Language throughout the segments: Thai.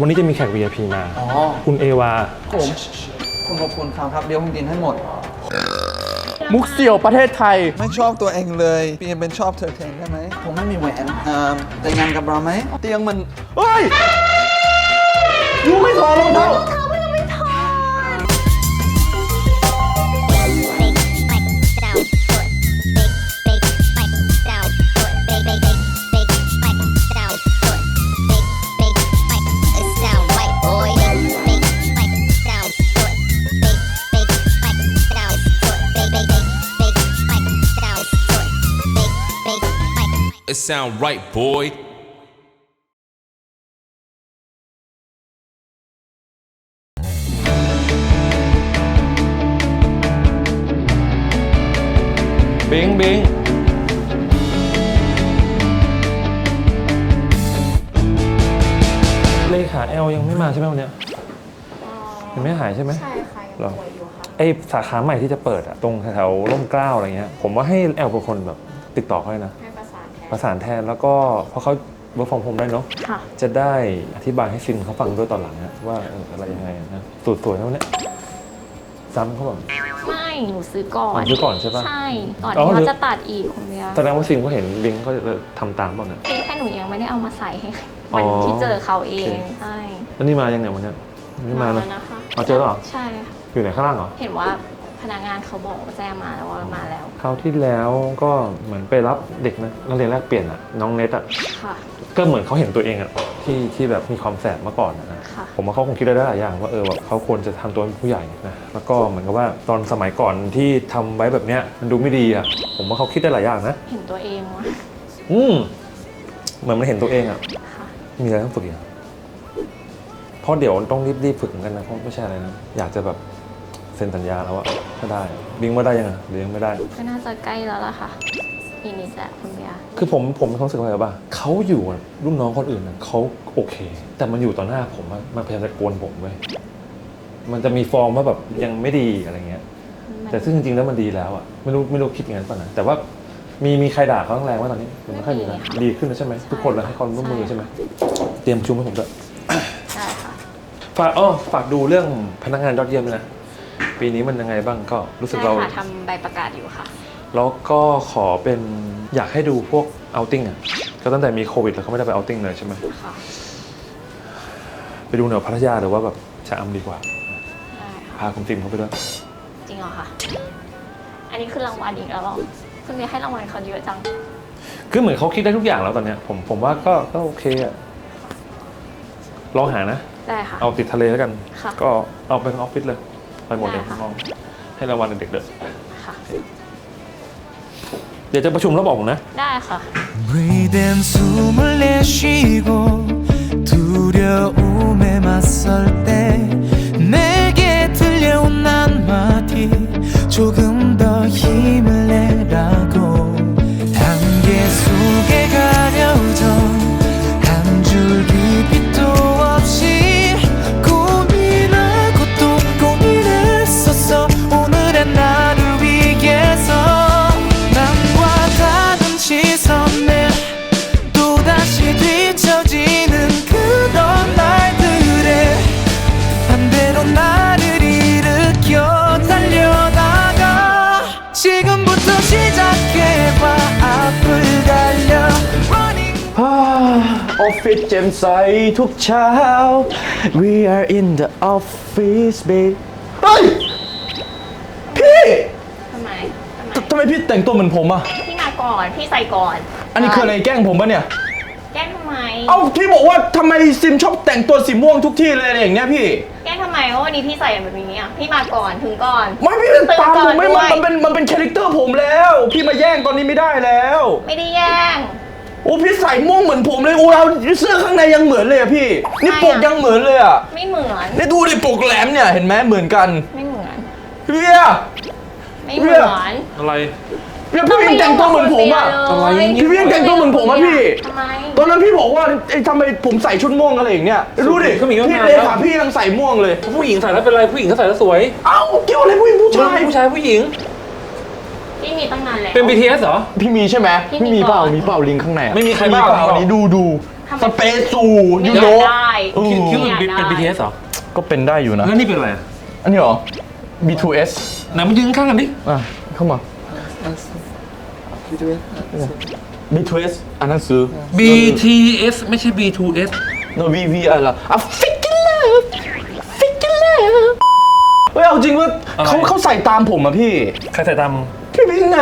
วันนี้จะมีแขก VIP มา อ๋อคุณเอวา ผมคุณขอบคุณครับครับเดี๋ยวผมกินให้หมด มุกเสี่ยวประเทศไทย ไม่ชอบตัวเองเลยเปลี่ยนเป็นชอบเธอแทนได้ไหม ผมไม่มีแหวนเอ่อแต่งงานกับเราไหม เตียงมัน เฮ้ยยูไม่ถอดรองเท้า It sound right, boy. บิงบิงเลขาแอลยังไม่มาใช่ไหมวันเนี้ย ยังไม่หายใช่ไหม ใช่ค่ะยังหรอ ป่วยอยู่ค่ะ ไอสาขาใหม่ที่จะเปิดอะตรงแถวๆร่มเกล้าอะไรเงี้ย ผมว่าให้แอลเป็นคนแบบติดต่อเขาเลยนะให้ ประสานแทนประสานแทนแล้วก็เพราะเขาเวิร์กฟอร์มโฮมได้เนาะค่ะ จะได้อธิบายให้ซินเขาฟังด้วยตอนหลังนะว่าเอออะไรยังไงนะสูตรสวยนะวันเนี้ยซ้ำเขาแบบไม่หนูซื้อก่อนอ๋อซื้อก่อนใช่ปะใช่ก่อนอ๋อที่หรืเขาอ จะตัดอีกคุณเบียร์แสดงว่าซินเขาเห็นลิงก์เขาจะทำตามบ้างเนี่ยเพียงแค่หนูยังไม่ได้เอามาใส่ให้อ๋วัอนที่เจอเขาเอโอเคงใช่แล้วนี่มายังไงวันเนี้ยไม่มาแล้นะวนะคะเอาเจอแล้วเหรอใช่ค่ะอยู่ไหนข้างล่างเหรอเห็นว่า พนักงานเขาบอกว่าแจ้งมาแล้วว่ามาแล้ว คราวที่แล้วก็เหมือนไปรับเด็กนะนักเรียนแรกเปลี่ยนอะน้องเนทอะค่ะ ก็เหมือนเขาเห็นตัวเองอะที่ที่แบบมีความแสบมาก่อนอะนะค่ะ ผมว่าเขาคงคิดได้หลายอย่างว่าเออแบบเขาควรจะทำตัวเป็นผู้ใหญ่นะแล้วก็เหมือนกับว่าตอนสมัยก่อนที่ทำไว้แบบเนี้ยมันดูไม่ดีอะผมว่าเขาคิดได้หลายอย่างนะเห็นตัวเองวะอืมเหมือนมันเห็นตัวเองอะ ค่ะ มีอะไรต้องฝึกอีกอะเพราะเดี๋ยวต้องรีบๆฝึกเหมือนกันนะ เพราะไม่ใช่อะไรนะ อยากจะแบบ เซ็นสัญญาแล้วอะถ้าได้บิงว่าได้ยังไงหรือยังไม่ได้ ก็น่าจะใกล้แล้วล่ะค่ะอีกนิดแหละคุณเบียร์คือผมผมมีความรู้สึกว่าอะไรรู้ป่ะเขาอยู่กับรุ่นน้องคนอื่นน่ะเขาโอเค แต่มันอยู่ต่อหน้าผมอะมันพยายามจะกวนผมเว้ยมันจะมีฟอร์มว่าแบบยังไม่ดีอะไรเงี้ย มันแต่ซึ่งจริงๆแล้วมันดีแล้วอะไม่รู้ไม่รู้คิดอย่างนั้นป่ะนะแต่ว่ามีมีใครด่าเขาแรงๆว่าตอนนี้มันไม่ค่อยมีนะดีขึ้นแล้วใช่ไหมทุกคนเลยให้ความร่วมมือใช่ไหมเตรียมประชุมให้ผมด้วย ได้ค่ะ ฝากอ้อฝากดูเรื่องพนักงานยอดเยี่ยมด้วยนะ ปีนี้มันยังไงบ้างก็รู้สึกได้เราค่ะทำใบประกาศอยู่ค่ะ แล้วก็ขอเป็นอยากให้ดูพวกเอาติ้งอะ ก็ตั้งแต่มีโควิดแล้วเขาไม่ได้ไปเอาติ้งเลยใช่ไหมค่ะ ไปดูเหนือพัทยาหรือว่าแบบชะอำดีกว่า ได้ค่ะ พาคุณฟิล์มเขาไปด้วย จริงเหรอคะ อันนี้คือรางวัลอีกแล้วเหรอคุณเบียร์ให้รางวัลเขาเยอะจัง คือเหมือนเขาคิดได้ทุกอย่างแล้วตอนเนี้ยผมผมว่าก็ก็โอเคอะลองหานะ ได้ค่ะ เอาติดทะเลแล้วกัน ค่ะ ก็เอาไปทั้งออฟฟิศเลย ไปหมดเลย ได้ค่ะ น้องให้รางวัลเด็กๆเด้อ ค่ะ เดี๋ยวจะประชุมแล้วบอกผมนะ ได้ค่ะ 리듬 숨을 내쉬고 ใสทุกเช้า We are in the office babe เฮ้ย พี่ทำไมทำไม ทำไมพี่แต่งตัวเหมือนผมอะพี่มาก่อน พี่ใส่ก่อนอันนี้คืออะไรแกล้งผมปะเนี่ย แกล้งทำไม เอ้าพี่บอกว่าทำไมซิมชอบแต่งตัวสีม่วงทุกที่เลยอะไรอย่างเงี้ยพี่ แกล้งทำไมว่าวันนี้พี่ใส่แบบนี้อะ พี่มาก่อนถึงก่อน ไม่พี่ตื่นตามก่ผอนมไม่ด้มัวนยมันเป็นมันเป็นคาแรคเตอร์ผมแล้ว พี่มาแย่งตอนนี้ไม่ได้แล้ว ไม่ได้แย่งโอ้พี่ใส่ม่วงเหมือนผมเลยโอ้เราเสื้อข้างในยังเหมือนเลยอะพี่ นี่ใช่ปอะกยังเหมือนเลยอะไม่เหมือน นี่ดูดิปกแหลมเนี่ยเห็นไหมเหมือนกัน ไม่เหมือน พี่เบียร์ไม่เหมือนอะไรพี่พี่ยังแต่งตัวเหมือนผมอะอะไรพี่ยังแต่งตัวเหมือนผมอะพี่ทำไมตอนนั้นพี่บอกว่าไอ้ทำไมผมใส่ชุดม่วงอะไรอย่างเงี้ยรู้ดิเขามีตั้งพี่นานเลแล้วขาพี่ยังใส่ม่วงเลย ผู้หญิงใส่แล้วเป็นไรผู้หญิงเขาใส่แล้วสวย เอ้าเกี่ยวอะไรผู้หญิงผู้ชายผู้ชายผู้หญิง พี่มีตั้งนานแล้ว เป็น BTS เหรอ พี่มีใช่ไหมพี่มีพี่มีเปล่าก่อน มีเปล่าลิงก์ข้างในอะไม่มีใครบ้าเปล่าก่อนนี่ดูดูทำไม สเปซซูยูไม่โนอยากได้อืมคิดว่าอยากเป็นได้ BTS เหรอ ก็เป็นได้อยู่นะ แล้วนี่เป็นอะไรอะอันนี้เหรอ B2S ไหนมายืนข้างกันดิ อะ เข้ามา B2S อันนั้นซื้อ BTS ไม่ใช่ B2S no VV อะไรอะ Ficken Love Ficken Love เฮ้ยเอาจริงว่าอะไร เขาเขาใส่ตามผมอะพี่ ใครใส่ตาม พี่บิงไง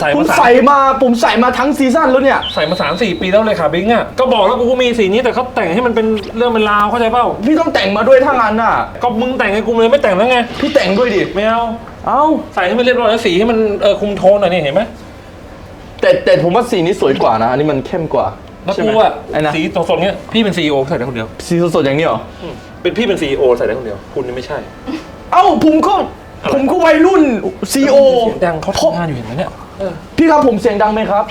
ใส่ผมมาสามใส่มาผมใส่มาทั้งซีซั่นแล้วเนี่ย ใส่มาสามสี่ปีแล้วเลยค่ะบิงอะก็บอกแล้วกูก็มีสีนี้แต่เขาแต่งให้มันเป็นเรื่องเป็นราวเข้าใจเปล่าพี่ต้องแต่งมาด้วยถ้างั้นน่ะ ก็มึงแต่งให้กูเลยไม่แต่งแล้วไงพี่แต่งด้วยดิ ไม่เอาเอ้า ใส่ให้มันเรียบร้อยแล้วสีให้มันเออคุมโทนหน่อยนี่เห็นไหมแต่แต่ผมว่าสีนี้สวยกว่านะ อันนี้มันเข้มกว่าแล้วใช่ไหกูมอะไอ้นะสีสดๆเนี้ยพี่เป็นซีอใส่ได้คนเดียวสีสดๆอย่างนี้เหรอ เป็นพี่เป็นซีอใส่ได้คนเดียว คุณนี่ไม่ใช่ เอ้าผมก็ ผมก็วัยรุ่น CEO เสียงดังเขาทำงานอยู่เห็นไหมเนี่ยพี่ครับผมเสียงดังไหมครับ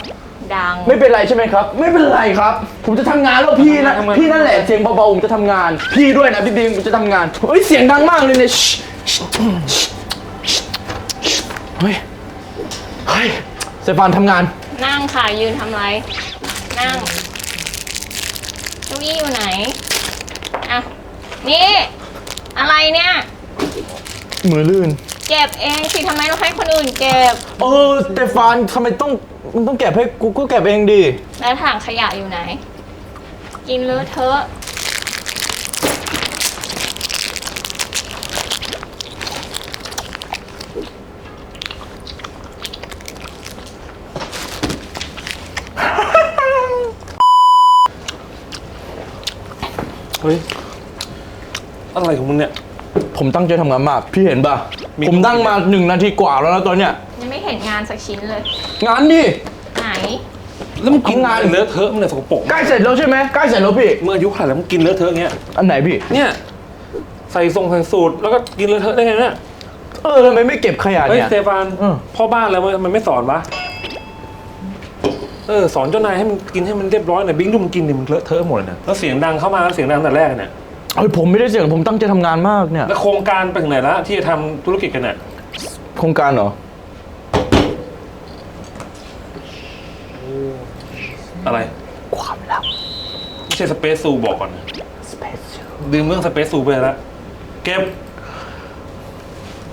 ดัง ไม่เป็นไรใช่ไหมครับ ไม่เป็นไรครับ ผมจะทำงานแล้วพี่นะทำงานพี่นั่นแหละเสียงเบาๆผมจะทำงาน พี่ด้วยนะพี่บีมผมจะทำงานเฮ้ยเสียงดังมากเลยเนี่ยชิชิชิเฮ้ยเฮ้ยเซฟานทำงาน นั่งค่ะยืนทำไร นั่งเก้าอี้อยู่ไหนอะนี่ อะไรเนี่ย มือลื่น เก็บเองสิทำไมต้องให้คนอื่นเก็บ เออสเตฟานทำไมต้องมันต้องเก็บให้กูก็เก็บเองดิแล้วถังขยะอยู่ไหน กินเลอะเทอะ เฮ้ย อะไรของมึงเนี่ย ผมตั้งใจทำงานมาก พี่เห็นป่ะมี ผมนั่งมาหนึ่งนาทีกว่าแล้วนะตอนเนี้ยยังไม่เห็นงานสักชิ้นเลย งานดิ ไหน แล้วมึงกินทำงานเลอะเทอะมึงเนี่ยสกปรกใกล้เสร็จแล้วใช่ไหมใกล้เสร็จแล้วพี่ เมื่ออายุขนาดแล้วมึงกินเลอะเทอะอย่างเงี้ย อันไหนพี่ เนี่ยใส่ทรงใส่สูตรแล้วก็กินเลอะเทอะได้ไงเนี่ยเออทำไมไม่เก็บขยะเฮ้ยเนี่ย สเตฟานเออ พ่อบ้านแล้วมันไม่สอนวะเออสอนเจ้านายให้มันกินให้มันเรียบร้อยหน่อยบิ้งดูมันกินดิมันเลอะเทอะหมดเลยเนี่ยแล้วเสียงดังเข้ามาแล้วเสียงดังแต่แรกเนี่ย เอ้ยผมไม่ได้เสียงผมตั้งใจทำงานมากเนี่ย แล้วโครงการไปถึงไหนแล้วที่จะทำธุรกิจกันเนี่ยโครงการเหรอ อะไรความลับไม่ใช่สเปซซูบอกก่อนนะ Special ลืมเรื่องสเปซซูไปแล้วเก็บ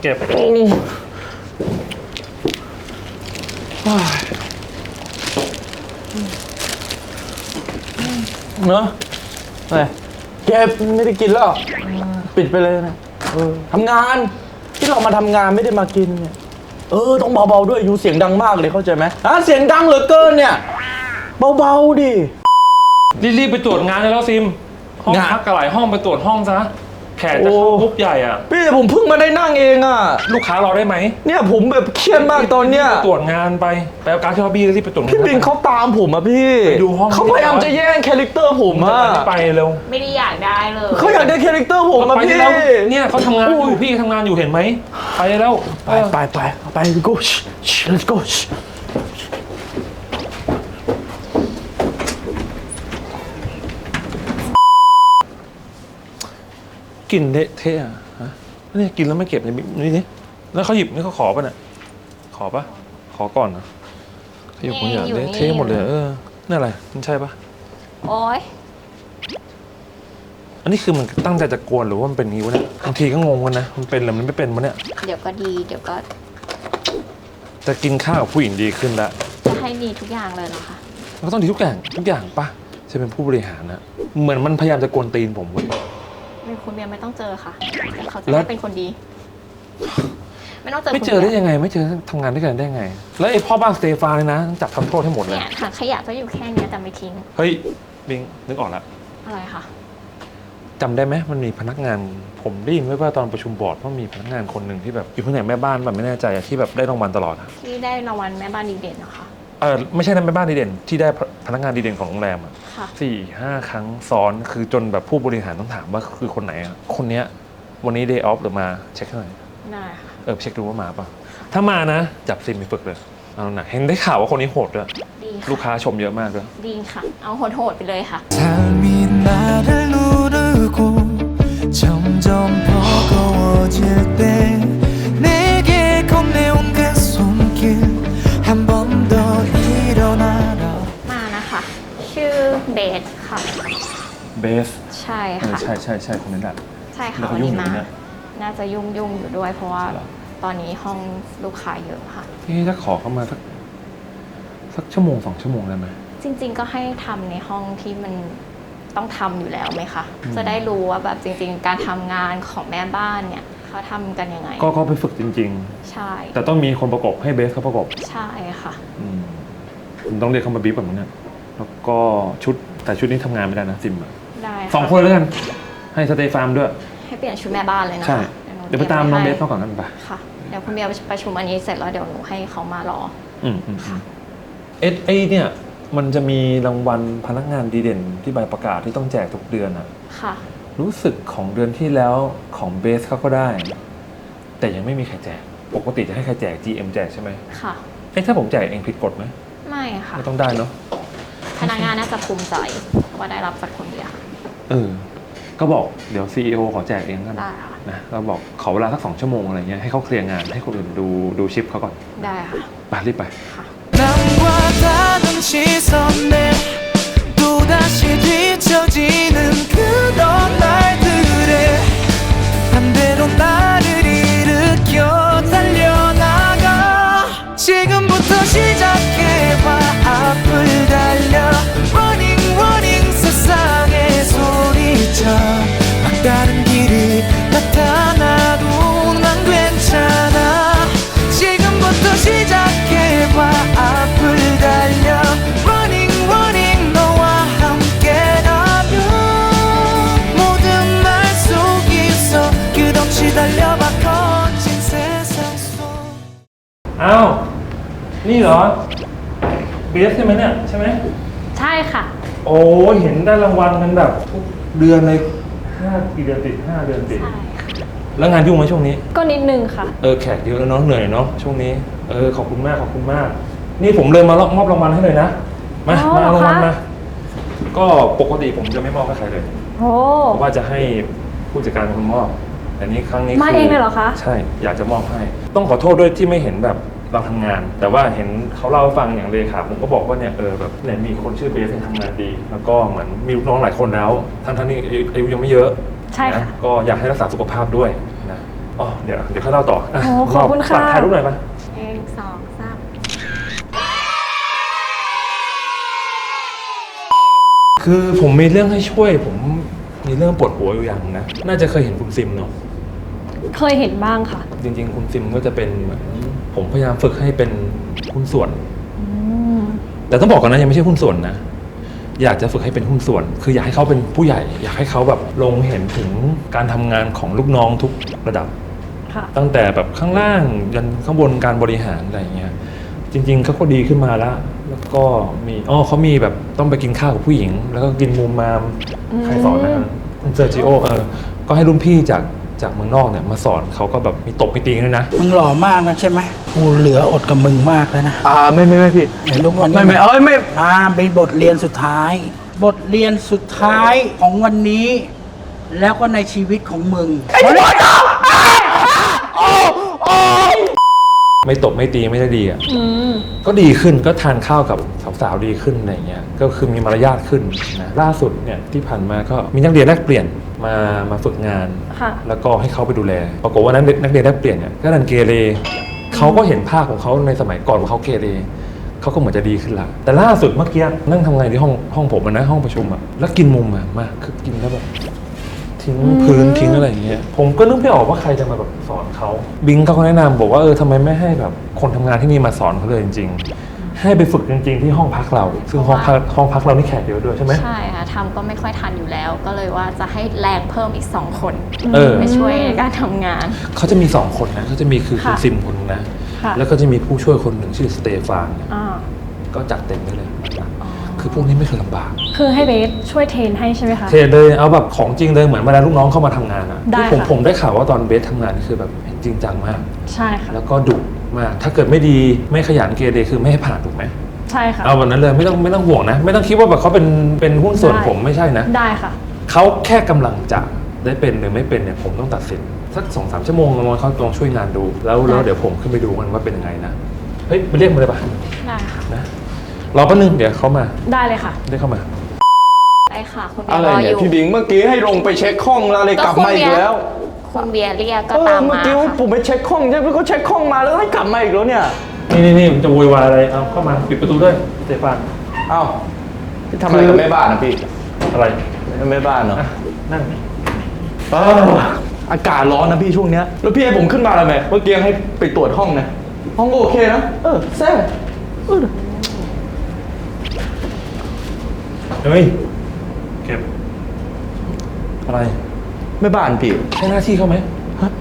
เก็บเนอะอะไร เก็บไม่ได้กินแล้ว ปิดไปเลยนะเออทำงาน ที่เรามาทำงานไม่ได้มากินเนี่ยเออต้องเบาๆด้วยอยู่เสียงดังมากเลยเข้าใจไหมอะเสียงดังเหลือเกินเนี่ยเบาๆดิ รีบๆไปตรวจงานเลยแล้วซิม ห้องงาน พักกระหลายห้องไปตรวจห้องซะ แขกจะเข้าโอ้กรุ๊ปใหญ่อะพี่ผมเพิ่งมาได้นั่งเองอะ ลูกค้ารอได้ไหมเนี่ยผมแบบเครียดมากตอนเนี้ยตรวจงานไปไปเอาการดที่ล็อบบี้แล้วรีบไปตรวจงาน พี่บินเขาตามผมอะพี่ไปดูห้อง เขาพยายามจะแย่งคาแรคเตอร์ผมผมจะอะไปเร็วไม่ได้อยากได้เลยเขาอยากได้คาแรคเตอร์ผมอะไปพี่ได้แล้วเนี่ยเขาทำงานออุ้ยู่ยพี่ทำงานอยู่เห็นไหมไปได้แล้วไปไปไปไป go let's go กลินเละเทะอะฮะเนี่ยกินแล้วไม่เก็บเนี่ยนี่นี่แล้วเขาหยิบนี่เขาขอป่ะเนี่ยขอป่ะขอก่อนนะขยิบคนอย่างเละเทะหมดเลยเออนี่อะไรมันใช่ป่ะโอ๊ยอันนี้คือมันตั้งใจจะกวนหรือว่ามันเป็นงี้วะเนี่ยบางทีก็งงกันนะมันเป็นหรือมันไม่เป็นวะเนี่ยเดี๋ยวก็ดี เดี๋ยวก็จะกินข้าวกับผู้หญิงดีขึ้นละจะให้ดีทุกอย่างเลยเหรอคะมันก็ต้องดีทุกอย่างทุกอย่างป่ะจะเป็นผู้บริหารนะเหมือนมันพยายามจะกวนตีนผมเว้ยไม่ คุณเบียร์ไม่ต้องเจอค่ะแต่เขาจะแล้วได้เป็นคนดี ไม่ต้องเจอไม่คุณเจอได้บียร์ยังไง ไม่เจอทำงานด้วยกันได้ไง แล้วไอ้พ่อบ้านสเตฟานเลยนะต้องจับทำโทษให้หมดเลยเนี่ยถังขยะก็อยู่แค่เนี้ยแต่ไม่ทิ้งเฮ้ยบิงนึกออกแล้วอะไรคะจำได้ไหมมันมีพนักงาน ผมได้ยินไว้ว่าตอนประชุมบอร์ดว่ามีพนักงานคนหนึ่งที่แบบอยู่แผนกแม่บ้านแบบไม่แน่ใจอะที่แบบได้รางวัลตลอดอะที่ได้รางวัลแม่บ้านดีเด่นนะคะเออไม่ใช่นะแม่บ้านดีเด่นที่ได้พนักงานดีเด่นของโรงแรมอะ ค่ะ สี่ห้าครั้งซ้อนคือจนแบบผู้บริหารต้องถามว่าคือคนไหนอะคนเนี้ยวันนี้ day off หรือมาเช็คให้หน่อย ได้ค่ะ เออเช็คดูว่ามาป่ะถ้ามานะ จับซิมไปฝึกเลยเอาหน่ะเห็นได้ข่าวว่าคนนี้โหดด้วย ดี ลูก ค่ะ ค้าชมเยอะมากด้วย ดีค่ะ เอาโหดๆไปเลยค่ะ 삶이 나를 누르고 점점 버거워질 เบสใช่เออค่ะ ใช่ใช่ใช่คนนั้นแหละใช่แล้ค่ะวเขาวันยุ่งนี้อยู่มา เนี่ย น่าจะยุ่งยุ่งอยู่ด้วย เพราะว่าเหรอ ตอนนี้ห้องลูกค้าเยอะค่ะนี่ถ้าขอเข้ามาสักสักชั่วโมงสองชั่วโมงได้ไหม จริง ๆ ก็ให้ทำในห้องที่มันต้องทำอยู่แล้วไหมคะ อืม จะได้รู้ว่าแบบจริง ๆ การทำงานของแม่บ้านเนี่ยเขาทำกันยังไง ก็ก็ไปฝึกจริง ใช่ ๆ แต่ต้องมีคนประกบให้เบสเขาประกบใช่ค่ะ อืมผมต้องเรียกเขามาบีบแบบนี้นแล้วก็ชุดแต่ชุดนี้ทำงานไม่ได้นะซิมอะ ได้ะสองคนแล้วกันให้สเตฟาร์มด้วย ให้เปลี่ยนชุดแม่บ้านเลยนะใช่คะหนูเดี๋ยวไปตามน้องเบสให้เขาก่อนกันไปค่ะ เดี๋ยวคุณเบียร์ประชุมอันนี้เสร็จแล้วเดี๋ยวหนูให้เขามารอ อืมอืมอืมเอสไอเนี่ยมันจะมีรางวัลพนักงานดีเด่นที่ใบประกาศที่ต้องแจกทุกเดือนอะค่ะ รู้สึกของเดือนที่แล้วของเบสเขาก็ได้ แต่ยังไม่มีใครแจก ปกติจะให้ใครแจก GM แจกใช่ไหมค่ะ เอ้ถ้าผมแจกเองผิดกฎไหมไม่ค่ะ ไม่ต้องได้เนาะ พนักงานน่าจะภูมิใจว่าได้รับจากคนเดียว เออ ก็บอกเดี๋ยว CEO ขอแจกเองกัน ได้ค่ะ นะเราบอกขอเวลาสักสองชั่วโมงอะไรเงี้ยให้เขาเคลียร์งานให้คนอื่นดูดูชิปเขาก่อน ได้ค่ะ ไปรีบไป ค่ะ 남과 다른 시선에 또다시 뒤처지는 그런 날들에 반대로 나 นี่เหรอเบสใช่ไหมเนี่ยใช่ไหมใช่ค่ะ โอ้เห็นได้รางวัลกันแบบทุกเดือนเลยห้ากี่เดือนติดห้าเดือนติดใช่แล้วงานยุ่งไหมช่วงนี้ ก็นิดนึงค่ะ เออแขกเยอะแล้วเนาะเหนื่อยเนาะช่วงนี้ เออขอบคุณมากขอบคุณมาก นี่ผมเลยมามอบรางวัลให้เลยนะ มาอ๋อมาเอารางวัลเหรอคะ มา ก็ปกติผมจะไม่มอบให้ใครเลย โอ้ เพราะว่าจะให้ผู้จัดการเป็นคนมอบ แต่นี้ครั้งนี้มาคืเองเลยเหรอคะ ใช่ อยากจะมอบให้ ต้องขอโทษด้วยที่ไม่เห็นแบบ เราทำงาน แต่ว่าเห็นเขาเล่าให้ฟังอย่างเลขาผมก็บอกว่าเนี่ยเออแบบเนี่ยมีคนชื่อเบสเนี่ยทำงานดี แล้วก็เหมือนมีลูกน้องหลายคนแล้ว ทั้งทั้งๆที่อายุอายุยังไม่เยอะใช่ค่ะนะก็อยากให้รักษาสุขภาพด้วยนะอ๋อเดี๋ยวเดี๋ยวค่อยเล่าต่ออะโอ้ขอบคุณค่ะ ฝากถ่ายรูปหน่อยปะ หนึ่งสองสามคือผมมีเรื่องให้ช่วย ผมมีเรื่องปวดหัวอยู่อย่างหนึ่งนะ น่าจะเคยเห็นคุณซิมเนาะเคยเห็นบ้างค่ะ จริง ๆ คุณซิมก็จะเป็นเหมือน ผมพยายามฝึกให้เป็นหุ้นส่วน อืมแต่ต้องบอกก่อนนะยังไม่ใช่หุ้นส่วนนะ อยากจะฝึกให้เป็นหุ้นส่วน คืออยากให้เขาเป็นผู้ใหญ่ อยากให้เขาแบบลงเห็นถึงการทำงานของลูกน้องทุกระดับ ค่ะ ตั้งแต่แบบข้างล่างยันข้างบนการบริหารอะไรอย่างเงี้ยจริงๆเขาก็ดีขึ้นมาแล้ว แล้วก็มีอ๋อเขามีแบบต้องไปกินข้าวกับผู้หญิง แล้วก็กินมุมมามอืม ใครสอนนะครับคุณเซอร์จิโอเออก็ให้รุ่นพี่จาก จากเมืองนอกเนี่ยมาสอนเขาก็แบบมีตบมีตีกันด้วยนะมึงหล่อมากนะใช่ไหมกูเหลืออดกับมึงมากแล้วนะอ่าไม่ไม่ไม่พี่ไหนลูกวันนี้ไม่ไม่เอ้ยไม่อ่าเป็นบทเรียนสุดท้าย บทเรียนสุดท้ายของวันนี้ แล้วก็ในชีวิตของมึง ไม่ตบไม่ตีไม่ได้ดีอะอืมก็ดีขึ้นก็ทานข้าวกับสาวๆดีขึ้นอะไรเงี้ยก็คือมีมารยาทขึ้นนะล่าสุดเนี่ยที่ผ่านมาก็มีนักเรียนแลกเปลี่ยนมามาฝึกงาน ค่ะ แล้วก็ให้เขาไปดูแลปรากฏว่านั้นนักเรียนแลกเปลี่ยนเนี่ยก็ดันเกเรเขาก็เห็นภาพของเขาในสมัยก่อนว่าเขาเกเรเขาก็เหมือนจะดีขึ้นละแต่ล่าสุดเมื่อกี้นั่งทำงานที่ห้องห้องผมอะนะห้องประชุมอะแล้วกินมุมอะมากคือกินแล้วแบบ ทิ้งพื้นทิ้งอะไรอย่างเงี้ยผมก็นึกไม่ออกว่าใครจะมาแบบสอนเขาบิงเขาก็แนะนำบอกว่าเออทำไมไม่ให้แบบคนทำงานที่นี่มาสอนเขาเลยจริง ๆ ให้ไปฝึกจริง ๆ ที่ห้องพักเรา ซึ่งห้องพักห้องพักเรานี่แขกเยอะด้วยใช่ไหม ใช่ค่ะทำก็ไม่ค่อยทันอยู่แล้ว ก็เลยว่าจะให้แรงเพิ่มอีกสองคนเออ ไปช่วยในการทำงาน เขาจะมีสองคนนะเขาจะมีคือคุณค่ะ ซิมคนนึงนะ ค่ะแล้วก็จะมีผู้ช่วยคนหนึ่งชื่อสเตฟานเนี่ยอ่าก็จัดเต็มไปเลย คือพวกนี้ไม่เคยลำบาก คือให้เบสช่วยเทรนให้ใช่ไหมคะ เทรนเลยเอาแบบของจริงเลยเหมือนเวลาลูกน้องเข้ามาทำงานอะได้ผมค่ะ ผมได้ข่าวว่าตอนเบสทำงานคือแบบจริงจังมาก ใช่ค่ะ แล้วก็ดุมาก ถ้าเกิดไม่ดีไม่ขยันเกเรคือไม่ให้ผ่านถูกไหมใช่ค่ะ เอาวันนั้นเลยไม่ต้องไม่ต้องห่วงนะ ไม่ต้องคิดว่าแบบเขาเป็นเป็นหุ้นส่วนได้ ผมไม่ใช่นะ ได้ค่ะ เขาแค่กำลังจะได้เป็นหรือไม่เป็นเนี่ยผมต้องตัดสินสักสองสามชั่วโมงลองเขาลองช่วยงานดู แล้วแล้วเดี๋ยวผมขึ้นไปดูกันว่าเป็นยังไงนะ เฮ้ยไปเรียกมาเลยปะได้ค่ะ นะ รอแป๊บนึงเดี๋ยวเขามาได้เลยค่ะ ได้เข้ามาค่ะ คุณเบียอะร์ไรรออเนี่ยยู่ พี่บิงเมื่อกี้ให้ลงไปเช็คห้องแล้วเลยกลับมาอีกแล้วคุณเบียร์เรียกก็เออตามเมื่อมากี้ว่าค่ะผมไปเช็คห้องใช่ไหมก็เช็คห้องมาแล้วให้กลับมาอีกแล้วเนี่ยนี่นี่นี่มันจะโวยวายอะไร เอาเข้ามาปิดประตูด้วยสเตฟานเอ้าพี่ทำอะไรกับแม่บ้านนะพี่อะไรแม่บ้านเหรออะนั่งอ้าวอากาศร้อนนะพี่ช่วงเนี้ยแล้วพี่ให้ผมขึ้นมาแล้วไหมเมื่อกี้ให้ไปตรวจห้องนะห้องก็โอเคนะเออแซ่บเออ เฮ้ย เก็บ อะไรแม่บ้านพี่ ใช่หน้าที่เขาไหม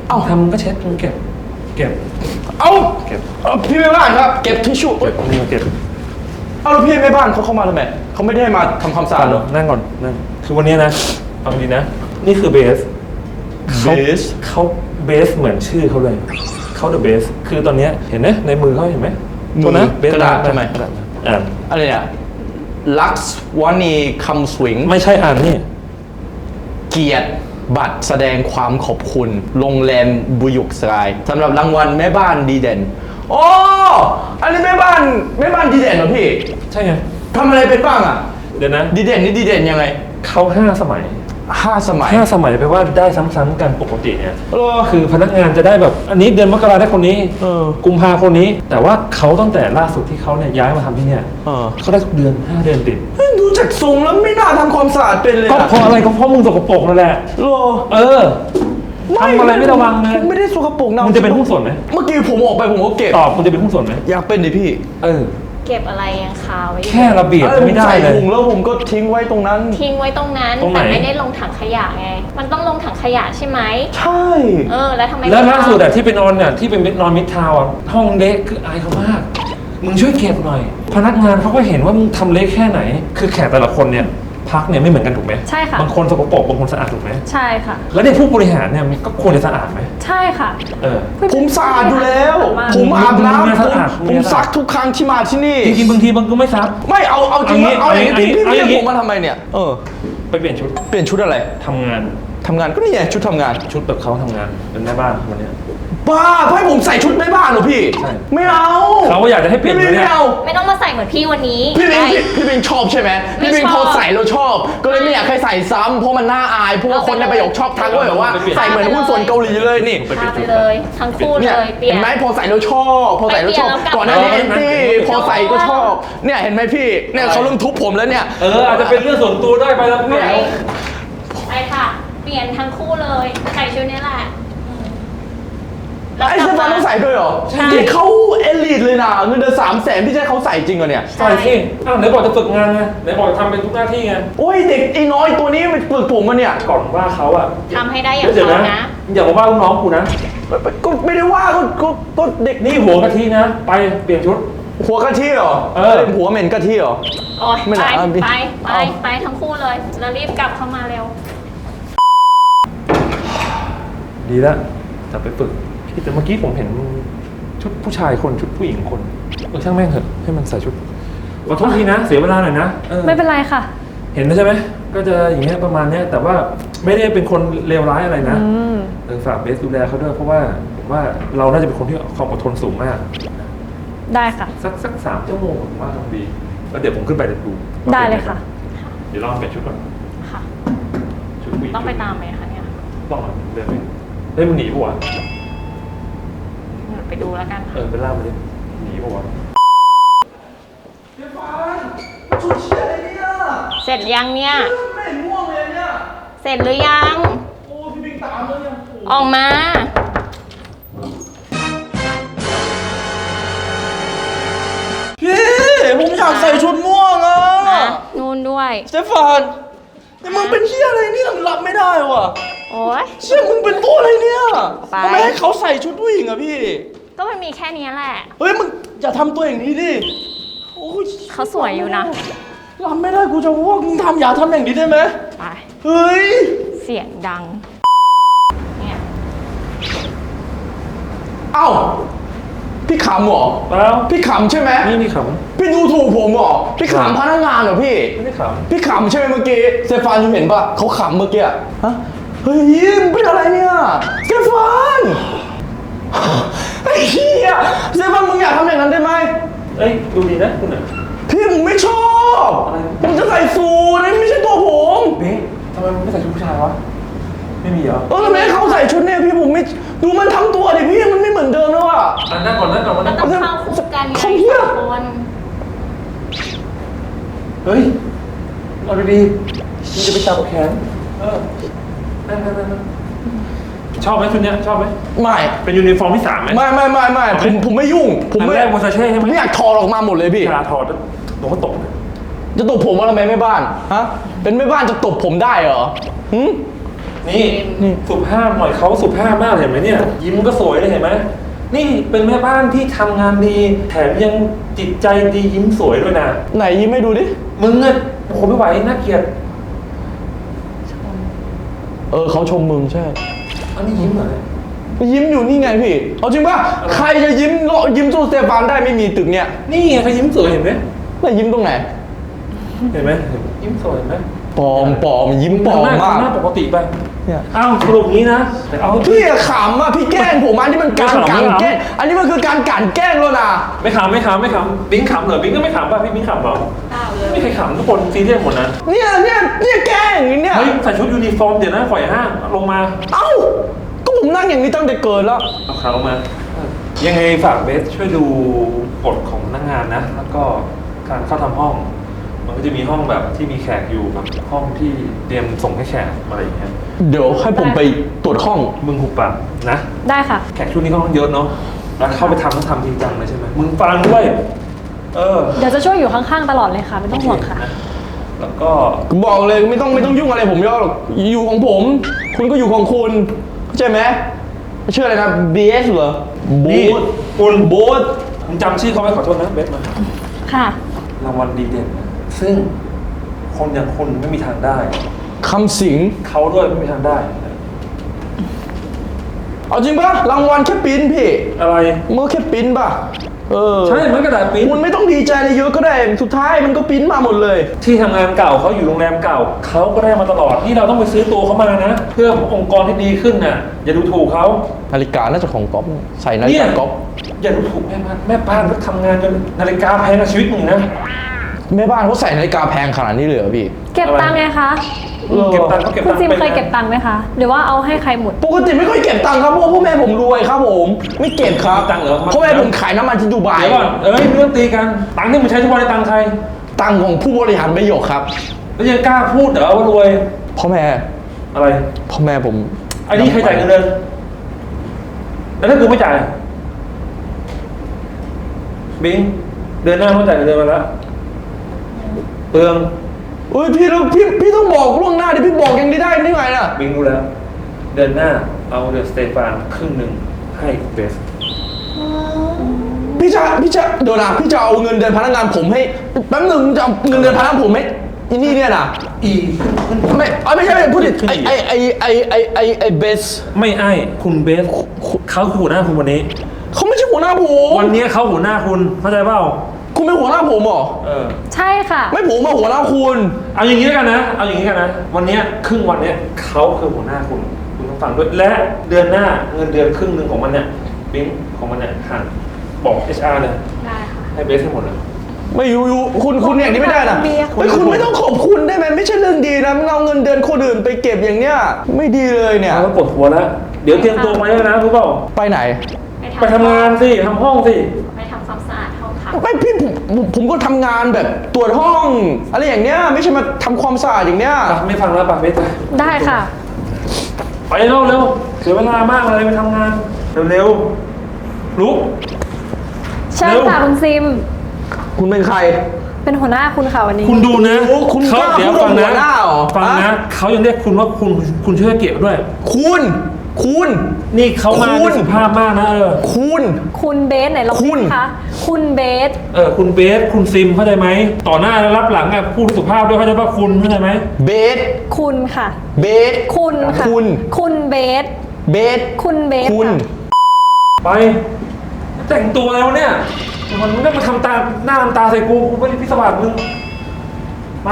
เอ้าทำก็เช็ดมึงเก็บ เก็บ เอ้าเก็บ เอ้าพี่แม่บ้านครับ เก็บทิชชู่เก็บนี่มาเก็บ เอ้าแล้วพี่แม่บ้านเขาเข้ามาทำไมเขาไม่ได้มาทำความสะอาดเหรอ นั่งก่อน นั่ง คือวันนี้นะฟังดีนะ นี่คือเบส เบสเขาเบสเหมือนชื่อเขาเลยเขาเดอะเบส คือตอนเนี้ยเห็นไหมในมือเขาเห็นไหมมือตัวนั้นเบสกระดาษใช่ไหมกระดาษอ่านอะไรเนี่ย ลักซ์วานีคัมสวิงไม่ใช่อ่านนี่ เกียรติบัตรแสดงความขอบคุณ โรงแรมบุยุกสกายสำหรับรางวัลแม่บ้านดีเด่น โอ้อันนี้แม่บ้านแม่บ้านดีเด่นเหรอพี่ใช่ไงทำอะไรเป็นบ้างอะ เดี๋ยวนะ ดีเด่นนี่ดีเด่นยังไง เขาห้าสมัย ห้าสมัย ห้าสมัยแปลว่าได้ซ้ำๆกันปกติเนี่ยเออคือพนักงานจะได้แบบอันนี้เดือนมกราได้คนนี้เออ กุมภาคนนี้ แต่ว่าเขาตั้งแต่ล่าสุดที่เขาเนี่ยย้ายมาทำที่เนี่ยเออ เขาได้ทุกเดือนห้าเดือนติดเฮ้ยดูจากทรงแล้วไม่น่าทำความสะอาดเป็นเลยก็อะเพราะอะไรก็เพราะมึงสกปรกนั่นแหละ โลเออทำอะไรไม่ระวังเลยผมไม่ได้สกปรกนะมึงจะเป็นหุ้นส่วนไหมเมื่อกี้ผมออกไปผมก็เก็บตอบมึงจะเป็นหุ้นส่วนไหมอยากเป็นดิพี่ เออเก็บอะไรยังคาไว้อยู่แค่ระเบียบจะไม่ได้ใส่เลยถุงแล้วผมก็ทิ้งไว้ตรงนั้น ทิ้งไว้ตรงนั้นตรงไหน แต่ไม่ได้ลงถังขยะไง มันต้องลงถังขยะใช่ไหมใช่ เออแล้วทำไมแล้วไม่ล่าสุดทำอะที่ไปนอนเนี่ยที่เป็นนอนมิดทาวน์อะห้องเละคืออายเขามาก มึงช่วยเก็บหน่อย พนักงานเขาก็เห็นว่ามึงทำเละแค่ไหน คือแขกแต่ละคนเนี่ย พักเนี่ยไม่เหมือนกันถูกไหมใช่ค่ะ บางคนสกปรกบางคนสะอาดถูกไหมใช่ค่ะ แล้วเนี่ยผู้บริหารเนี่ยมันก็ควรจะสะอาดไหมใช่ค่ะ เออ ผมสะอาดอยู่แล้วมากผมอาบมึงน้ำเนี่ยผสะมอาดมึงผเนี่มยสะอาดซักทุกครั้งที่มาที่นี่ จริงๆบางทีมันก็ไม่ซัก ไม่เอาเอาจริงเอางี้เอาอย่างนี้เอาพี่อย่างนี้พี่เรียกผมมาทำไมเนี่ยเออไปเปลี่ยนชุดเปลี่ยนชุดอะไรทำงานทำงานก็นี่ไงชุดทำงานชุดแบบเขาทำงานเป็นแม่บ้านวันเนี้ย บ้าให้ผมใส่ชุดแม่บ้านเหรอพี่ ใช่ ไม่เอาเขาก็อยากจะให้เปลี่ยนพี่เลยเนี่ย ไม่เอาไม่ต้องมาใส่เหมือนพี่วันนี้พี่บิงได้พี่พี่บิงชอบใช่ไหมไม่พี่บิงชอบพอใส่แล้วชอบ ก็เลยไม่อยากให้ใส่ซ้ำเพราะมันน่าอายเพราะว่าคนในประโยคชอบทักว่าแบบว่าไปเปลี่ยนใส่เหมือนหุ้นส่วนเกาหลีเลยนี่ไปเปลี่ยนพาไปชุดเลยทั้งคู่เลเนี่ยยเปลี่ยเห็นนไหมพอใส่แล้วชอบพอใส่แล้วชอบ ไปเปลี่ยนแล้วกลับก่อนหน้านี้มาเอ็นตี้พอใส่ก็ชอบ เนี่ยเห็นไหมพี่เนี่ยเขาเริ่มทุบผมแล้วเนี่ยเอออาจจะเป็นเรื่องส่วนตัวได้ไปแล้วไปเนี่ยไปค่ะ เปลี่ยนทั้งคู่เลยใส่ชุดนี้แหละอืม แล้วไอ้กเซลับฟานมา ต้องใส่ด้วยเหรอใช่ที่เขาเอลิทเลยนะเงินเดือนสามแสนพี่จะให้เขาใส่จริงเหรอเนี่ย ใส่สิอ้าวไหนบอกจะฝึกงานไงไหนบอกจะทำเป็นทุกหน้าที่ไงโอ้ยเด็กไอ้น้อยตัวนี้มันปึกผมมาเนี่ยก่อนว่าเขาอะทำให้ได้อย่างเดี๋ยวเขานะนะ อย่ามาว่าลูกน้องกูนะก็ไม่ได้ว่าก็ก็ก็เด็กนี่หัวกะทินะ ไปเปลี่ยนชุด หัวกะทิเหรอเออหัวเหม็นกะทิเหรอ โอ้ยไม่ไปน่าพี่ไป ไป เอา ไปทั้งคู่เลย แล้วรีบกลับเข้ามาเร็ว ดีแล้วจะไปฝึก แต่เมื่อกี้ผมเห็นชุดผู้ชายคนชุดผู้หญิงคนเออช่างแม่งเถอะให้มันใส่ชุดขอโทษทีนะ เสียเวลาหน่อยนะออไม่เป็นไรค่ะ เห็นแล้วใช่ไหมก็จะอย่างเงี้ยประมาณเนี้ยแต่ว่าไม่ได้เป็นคนเลวร้ายอะไรนะอืม เออฝากเบสดูแลเขาด้วยเพราะว่าผมว่าเราน่าจะเป็นคนที่ความอดทนสูงมาก ได้ค่ะ สักสักสามชั่วโมงผมว่าทำดีแล้วเดี๋ยวผมขึ้นไปเดี๋ยวดูได้เลยค่ะ เดี๋ยวลองเปลี่ยนชุดก่อนค่ะ ชุดผู้หญิงต้องไปตามไหมคะเนี่ย ต้องอะเดินไปเฮ้ยมันหนีปะวะ ไปดูแล้วกันเออเป็นล่ามมาดิหนีปะวะชุดเชียอะไรเนี่ยเสร็จยังเนี่ย ไม่เห็นม่วงเลยเนี่ย เสร็จหรือยัง โอ้พี่บิ๊กตามแล้วเนี่ยออกมา พี่ผมอยากใส่ชุดม่วงอะนะนู่นด้วยสเตฟานแต่มึงเป็นเฮียอะไรเนี่ยรับไม่ได้ว่ะ โอ้ย เชี่ยมึงเป็นตัวอะไรเนี่ยไป ทำไมให้เขาใส่ชุดผู้หญิงอะพี่ ก็มันมีแค่นี้แหละ เฮ้ยมึงอย่าทำตัวอย่างนี้ดิโอ้ยเขาสวยอยู่นะรับไม่ได้กูจะว่ามึงทำอย่าทำอย่างนี้ได้ไหมไป เฮ้ย เสียงดัง เนี่ย เอ้า พี่ขำเหรอเปล่าพี่ขำใช่ไหมนี่นี่ขพี่ดูถูกผมเหรอพี่ขำพนักงานเหรอพี่ำไม่ได้ขพี่ขำใช่ไหมเมื่อกี้สเตฟานยังเห็นปะเขาขำเมื่อกี้อะฮะเฮ้ยมึงเป็นอะไรเนี่ยสเตฟาน ไอ้เหี้ยเจ๊บ้ามึงอยากทำอย่างนั้นได้ไหมเอ้ยดูดีนะคุณอะ พี่ผมไม่ชอบอะไผมจะใส่สูนี่ไม่ใช่ตัวผมเบ๊ะทำไมมึงไม่ใส่ชุดผู้ชายวะ ไม่มีเหรอเออทำไมเขาใส่ชุดเนี่ยพี่ผมไม่ดูมันทั้งตัวดิพี่มันไม่เหมือนเดิมแล้วอะ อันนั่งก่อนนั่งก่อนมานต้องเข้าคู่กันไงสองคนเฮ้ยเอาดีๆมึงจะไปจับแขนเออนั่นั่งนั่งนั่ง ชอบไหมชุดเนี้ยชอบไหมไม่เป็นยูนิฟอร์มที่สามไหม ไม่ไม่ไม่ไม่ผมผมไม่ยุ่ง ผมอันไม่แรกโมซาเช่ใช่ไหมไม่อยากถอดออกมาหมดเลยพี่ เวลาถอดหลงก็ตกจะตบผมว่าทำไมแม่บ้านฮะเป็นแม่บ้านจะตบผมได้เหรอหืมนี่สุภาพหน่อยเขาสุภาพมากเห็นไหมเนี่ย ยิ้มก็สวยเลยเห็นไหมนี่เป็นแม่บ้านที่ทำงานดีแถมยังจิตใจดียิ้มสวยด้วยนะไหนยิ้มให้ดูดิมึงเนี่ยโอ้โหไม่ไหวน่าเกลียดเออเขาชมมึงใช่ อันนี้ยิ้มเหรอยิ้มอยู่นี่ไงพี่ เอาจริงป่ะ ใครจะยิ้มโลยิ้มสู้สเตฟานได้ไม่มีตึกเนี่ยนี่ไงเขายิ้มสวยเห็นไหมแล้วยิ้มตรงไหน เห็นไหมยิ้มสวยเห็นไหมปลอมปลอมยิ้มปลอมทำหน้มากทำหน้าปกติไปเนี่ยอ้าวสรุปงี้นะแต่เอา พี่อะขำอะพี่แกล้งผมอันนี้มันการไม่ขำ การไม่ขำแกล้งอันนี้มันคือการกลั่นแกล้งแล้วนะไม่ขำไม่ขำไม่ขำบิ๊งขำเหรอบิ๊งก็ไม่ขำป่ะพี่บิ๊งขำเหรอเปล่าเลยไม่เคยขำทุกคนซีเรียสหมดนะเนี่ยเนี่ยเนี่ยแกล้งเนี่ยเฮ้ยใส่ชุดยูนิฟอร์มเดี๋ยวนะปล่อยห้างลงมา เอ้าก็ผมนั่งอย่างนี้ตั้งแต่เกิดแล้วเอาขาลงมา ยังไงฝากเบสช่วยดูกฎของพนักงานนะ แล้วก็การเข้าทำห้อง มันก็จะมีห้องแบบที่มีแขกอยู่กับห้องที่เตรียมส่งให้แขกอะไรอย่างเงี้ยเดี๋ยวให้ผมไปตรวจห้อง มึงหุบปากนะ ได้ค่ะ แขกช่วงนี้ก็ต้องเยอะเนาะแล้วเข้าไปทำต้องทำจริงจังเลยใช่ไหมมึงฟังด้วย เออเดี๋ยวจะช่วยอยู่ข้างๆตลอดเลยค่ะ ไม่ต้องห่วงค่ะโเนะแล้วก็บอกเลยไม่ต้องไม่ต้องยุ่งอะไรผมเยอะหรอกอยู่ของผม คุณก็อยู่ของคุณเข้าใจไหมชื่ออะไรนะ BS เหรอบูนี่ธคุณบูธมึงจำชื่อเขาไว้ขอโทษนะเบสมาค่ะ รางวัลดีเด่นนะ ซึ่งคนอย่างคุณไม่มีทางได้ คำสิง เขาด้วยไม่มีทางได้ เอาจริงปะรางวัลแค่ปริ้นพี่อะไรมันก็แค่ปริ้นป่ะเออใช่มันกระดาษปริ้นคุณไม่ต้องดีใจอะไรเยอะก็ได้ สุดท้ายมันก็ปริ้นมาหมดเลย ที่ทำงานเก่าเขาอยู่โรงแรมเก่า เขาก็ได้มาตลอด นี่เราต้องไปซื้อตัวเขามานะ เพื่อองค์กรที่ดีขึ้นน่ะ อย่าดูถูกเขา นาฬิกาน่าจะของก๊อฟใส่นาฬิเนี่ยกาก๊อฟ อย่าดูถูกแม่บ้านแม่บ้านก็ทำงานจนนาฬิกาแพงกับชีวิตมึงนะ แม่บ้านเขาใส่นาฬิกาแพงขนาดนี้เลยเหรอพี่ เก็บตังค์ไงคะเก็บตังค์เขาเก็บคุตัณงค์ซิมไปเคยเก็บตังค์ไหมคะ หรือว่าเอาให้ใครหมด ปกติไม่ค่อยเก็บตังค์ครับเพราะว่าพ่อแม่ผมรวยครับผม ไม่เก็บครับตังค์เหรอพ่อแม่ผมขายน้ำมันที่ดูไบเดี๋ยวก่อนเอ้ยไม่ต้องตีกัน ตังค์ที่มึงใช้ทุกวันในตังค์ใคร ตังค์ของผู้บริหารไม่หยกครับ แล้วยังกล้าพูดเหรอว่ารวย พ่อแม่อะไร พ่อแม่ผมอันนี้ใครจ่ายเงินเดือนแล้วถ้ากูไม่จ่ายบิงเดือนหน้าต้องจ่ายเงินเดือนมาแล้ว เปลืองเอ้ยพี่ต้องพี่พี่ต้องบอกล่วงหน้าดิพี่บอกอย่างนี้ได้ได้ไงน่ะบิงรู้แล้ว เดือนหน้าเอาเดือนสเตฟานครึ่งหนึ่งให้เบสพี่จะพี่จะเดี๋ยวนะพี่จะเอาเงินเดือนพนักงานผมให้แป๊บหนึงจะเอาเงินเดือนพนักงานผมให้อีนี่เนี่ยนะอีไม่เอ้ยไม่ใช่พูดผิดไอไอไอไอไอไอไอเบสไม่ไอ้คุณเบสเขาคือหัวหน้าคุณวันนี้เขาไม่ใช่หัวหน้าผมวันนี้เขาหัวหน้าคุณเข้าใจเปล่า คุณเป็นหัวหน้าผมเหรอ เออ ใช่ค่ะ ไม่ผมมาหัวหน้าคุณ เอาอย่างนี้แล้วกันนะ เอาอย่างนี้กันนะ วันเนี้ยครึ่งวันเนี้ยเขาคือหัวหน้าคุณ คุณต้องฟังด้วย และเดือนหน้าเงินเดือนครึ่งหนึ่งของมันเนี่ยบิงของมันเนี่ยหันบอก HR เลย ได้ค่ะ ให้เบสให้หมดเลย ไม่อยู่อยู่คุณคุณอย่างนี้ไม่ได้นะเบียร์เฮ้ยคุณไม่ต้องขอบคุณได้ไหมไม่ใช่เรื่องดีนะมึงเอาเงินเดือนคนอื่นไปเก็บอย่างเนี้ยไม่ดีเลยเนี่ยเอาแล้วปวดหัวแล้ว เดี๋ยวเตรียมตัวไว้แล้วนะรู้เปล่า ไปไหน ไปทำงานสิทำห้องสิ ไป ไม่พี่ผมผมผมก็ทำงานแบบตรวจห้อง อะไรอย่างเนี้ย ไม่ใช่มาทำความสะอาดอย่างเนี้ยไปไม่ฟังแล้วปะเบสไปได้ค่ะ ไปเร็วเร็วเสียเวลามากเลยไปทำงาน เร็วเร็วลุก เชิญเร็วค่ะคุณซิม คุณเป็นใคร เป็นหัวหน้าคุณค่ะวันนี้ คุณดูนะโอ้คุณเขากล้าเดี๋ยวพูดฟังหันะวหน้าเหรอฟังนะฮะ เขายังเรียกคุณว่าคุณคุณชื่อเกียรติด้วย คุณ คุณนี่เขามาคุณสุภาพมากนะเออคุณคุณเบสไหนลองคุพูณดคะคุณเบส เออคุณเบสคุณซิมเข้าใจไหม ต่อหน้าและรับหลังอะพูดสุภาพด้วยเข้าใจป่ะคุณเข้าใจไหมเบส คุณค่ะ เบส คุณค่ะ คุณ คุณเบส เบส คุณเบสคุณ ค่ะไป แต่งตัวแล้วเนี่ย มันไม่ได้มาทำตาหน้าทำตาใส่กูกูไม่ได้พิศวาสมึงไป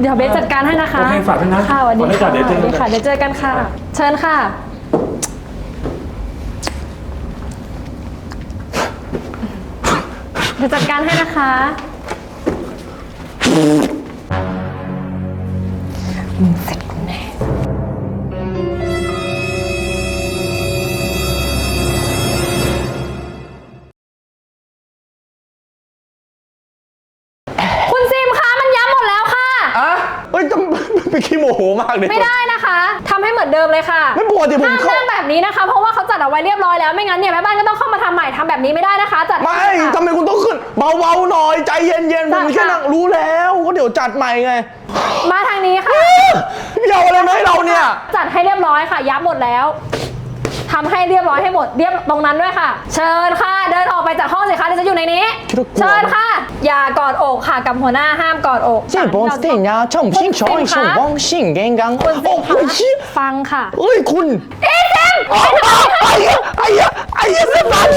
เดี๋ยวเบสจัดการให้นะคะโอเคฝากด้วยนะค่ะสวัสดีขอให้จัค่ะดเดี๋ยวเจอกัน สวัสดีค่ะเดี๋ยวเจอกันค่ะ เชิญค่ะ เดี๋ยวจัดการให้นะคะ มึงเสร็จกูแน่ จะไปขี้โมโหมากเลยไม่ได้นะคะทำให้เหมือนเดิมเลยค่ะไม่ปกติผมห้ามเข้า นั่งแบบนี้นะคะ เพราะว่าเขาจัดเอาไว้เรียบร้อยแล้วไม่งั้นเนี่ยแม่บ้านก็ต้องเข้ามาทำใหม่ทำแบบนี้ไม่ได้นะคะจัดไม่ค่ะ ทำไมคุณต้องขึ้น เบาๆหน่อยใจเย็นๆจัผดมแค่ค่ะ นั่งรู้แล้วก็เดี๋ยวจัดใหม่ไงมาทางนี้ค่ะ พี่เอาอะไรมาให้เราเนี่ย จัดให้เรียบร้อยค่ะยับหมดแล้ว ทำให้เรียบร้อยให้หมดเรียบตรงนั้นด้วยค่ะ เชิญค่ะ เดินออกไปจากห้องสิคะที่จะอยู่ในนี้ เชิญค่ะ อย่ากอดอกค่ะกับหัวหน้าห้ามกอดอกเ这本สติญาช่องชิงช่องช่งบองชิงแกงกังโอ้ยฟังค่ะเอ้ยคุณเอ๊ะเซมไอ้ยะไอ้ยะไอ้ยะเซมมัน